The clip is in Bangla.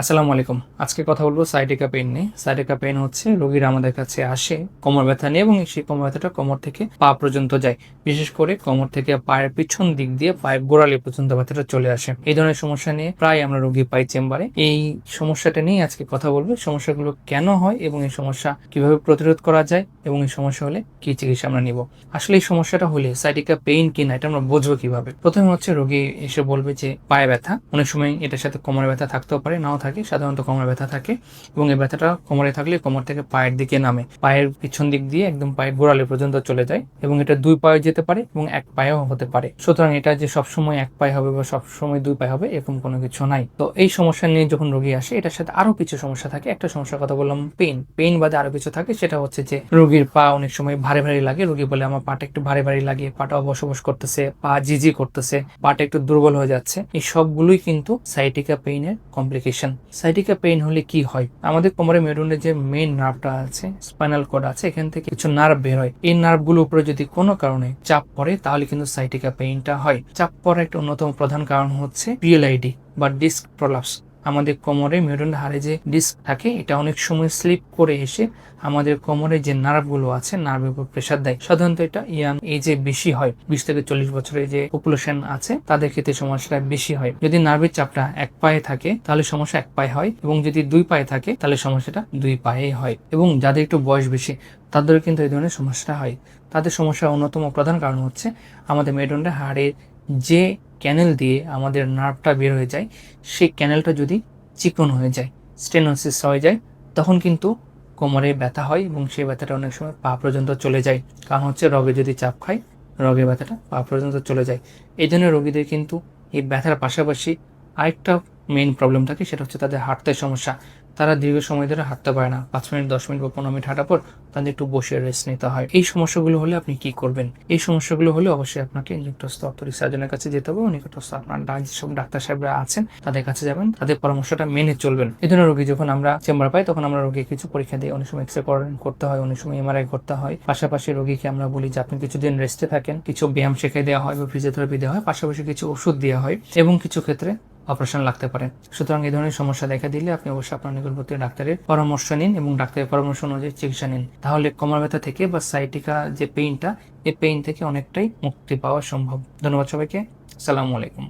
আসসালামু আলাইকুম। আজকে কথা বলব সাইটিকা পেইন নিয়ে। সাইটিকা পেইন হচ্ছে রোগীরা আমাদের কাছে আসে, কোমর ব্যথা নিয়ে এবং সেই কোমর ব্যথাটা কোমর থেকে পা পর্যন্ত যায়। বিশেষ করে কোমর থেকে পায়ের পিছন দিক দিয়ে পায়ের গোড়ালি পর্যন্ত ব্যথাটা চলে আসে। এই ধরনের সমস্যা নিয়ে প্রায় আমরা রোগী পাই চেম্বারে। এই সমস্যাটা নিয়ে আজকে কথা বলব সমস্যাগুলো কেন হয় এবং এই সমস্যা কীভাবে প্রতিরোধ করা যায় এবং এই সমস্যা হলে কি চিকিৎসা আমরা নিব। আসলে এই সমস্যাটা হলে সাইটিকা পেইন কিনা এটা আমরা বুঝব কীভাবে? প্রথমে হচ্ছে রোগী এসে বলবে যে পায়ে ব্যথা। অনেক সময় এটার সাথে কোমরে ব্যথা থাকতেও পারে, নাও থাকে সাধারণত কোমরে ব্যথা থাকে এবং এই ব্যথাটা কোমরে থাকলে কোমর থেকে পায়ের দিকে নামে। পায়ের পিছন দিক দিয়ে একদম পায়ের গোড়ালি পর্যন্ত চলে যায় এবং এটা দুই পায়ে যেতে পারে এবং এক পায়েও হতে পারে। সুতরাং এটা যে সবসময় এক পায়ে হবে বা সবসময় দুই পায়ে হবে এরকম কোনো কিছু নাই। তো এই সমস্যা নিয়ে যখন রোগী আসে, এটার সাথে আরও কিছু সমস্যা থাকে। একটা সমস্যার কথা বললাম, পেইন। পেইন বাদে আরও কিছু থাকে, সেটা হচ্ছে যে রোগীর পা অনেক সময় ভারী ভারী লাগে। রোগী বলে, আমার পাটা একটু ভারী ভারী লাগে, পাটা বসবস করতেছে, পা জিজি করতেছে, পাটা একটু দুর্বল হয়ে যাচ্ছে। এই সবগুলোই কিন্তু সাইটিকা পেইনের কমপ্লিকেশন সাইটিকা পেইন হলে কি হয়? আমাদের কোমরে মেরুনের যে মেইন নার্ভটা আছে স্পাইনাল কর্ড আছে, এখান থেকে কিছু নার্ভ বের হয়। এই নার্ভ নার্ভগুলোর উপরে যদি কোনো কারণে চাপ পড়ে, তাহলে কিন্তু সাইটিকা পেইনটা হয়। চাপ পড়ার একটা অন্যতম প্রধান কারণ হচ্ছে পিএলআইডি বা ডিস্ক প্রলাপস আমাদের কোমরে মেরুন হাড়ে যে ডিস্ক থাকে, এটা অনেক সময় স্লিপ করে এসে আমাদের কোমরে যে নার্ভগুলো আছে নার্ভের উপর প্রেশার দেয়। সাধারণত এটা ইয়াং এজে বেশি হয়। বিশ থেকে চল্লিশ বছরের যে পপুলেশন আছে, তাদের ক্ষেত্রে সমস্যাটা বেশি হয়। যদি নার্ভের চাপটা এক পায়ে থাকে, তাহলে সমস্যা এক পায়ে হয় এবং যদি দুই পায়ে থাকে, তাহলে সমস্যাটা দুই পায়ে হয়। এবং যাদের একটু বয়স বেশি তাদের কিন্তু এই ধরনের সমস্যাটা হয়। তাদের সমস্যার অন্যতম প্রধান কারণ হচ্ছে, আমাদের মেরুদণ্ডের হাড়ের যে ক্যানেল দিয়ে আমাদের নার্ভটা বের হয়ে যায়, সেই ক্যানেলটা যদি চিকন হয়ে যায় স্টেনোসিস হয়ে যায়, তখন কিন্তু কোমরে ব্যথা হয় এবং সেই ব্যথাটা অনেক সময় পা পর্যন্ত চলে যায়। কারণ হচ্ছে রগে যদি চাপ খায়, রগে ব্যথাটা পা পর্যন্ত চলে যায়। এই জন্য রোগীদের কিন্তু এই ব্যথার পাশাপাশি আরেকটা মেইন প্রবলেম থাকে সেটা হচ্ছে তাদের হাঁটতে সমস্যা। তারা দীর্ঘ সময় ধরে হাঁটতে পারে না। পাঁচ মিনিট, দশ মিনিট বা পনেরো মিনিট হাঁটার পর তাদের একটু বসে রেস্ট নিতে হয়। এই সমস্যাগুলো হলে আপনি কি করবেন? এই সমস্যাগুলো হলে অবশ্যই আপনাকে নিকটস্থ অর্থরিক সার্জনের কাছে যেতে হবে নিকটস্থ আপনার যেসব ডাক্তার সাহেবরা আছেন তাদের কাছে যাবেন। তাদের পরামর্শটা মেনে চলবেন। এই ধরনের রোগী যখন আমরা চেম্বার পাই, তখন আমরা রোগী কিছু পরীক্ষা দিই অনেক সময় এক্স রে করতে হয়, অনেক সময় এমআরআই করতে হয়। পাশাপাশি রোগীকে আমরা বলি যে আপনি কিছুদিন রেস্টে থাকেন, কিছু ব্যায়াম শেখাই দেওয়া হয় বা ফিজিওথেরাপি দেওয়া হয়, পাশাপাশি কিছু ওষুধ দেওয়া হয় এবং কিছু ক্ষেত্রে অপারেশন লাগতে পারে। সুতরাং এই ধরনের সমস্যা দেখা দিলে আপনি অবশ্যই আপনার নিকটবর্তী ডাক্তারের পরামর্শ নিন এবং ডাক্তারের পরামর্শ অনুযায়ী চিকিৎসা নিন। তাহলে কোমর ব্যথা থেকে বা সাইটিকা যে পেইনটা এই পেইন থেকে অনেকটাই মুক্তি পাওয়া সম্ভব। ধন্যবাদ সবাইকে। সালামু আলাইকুম।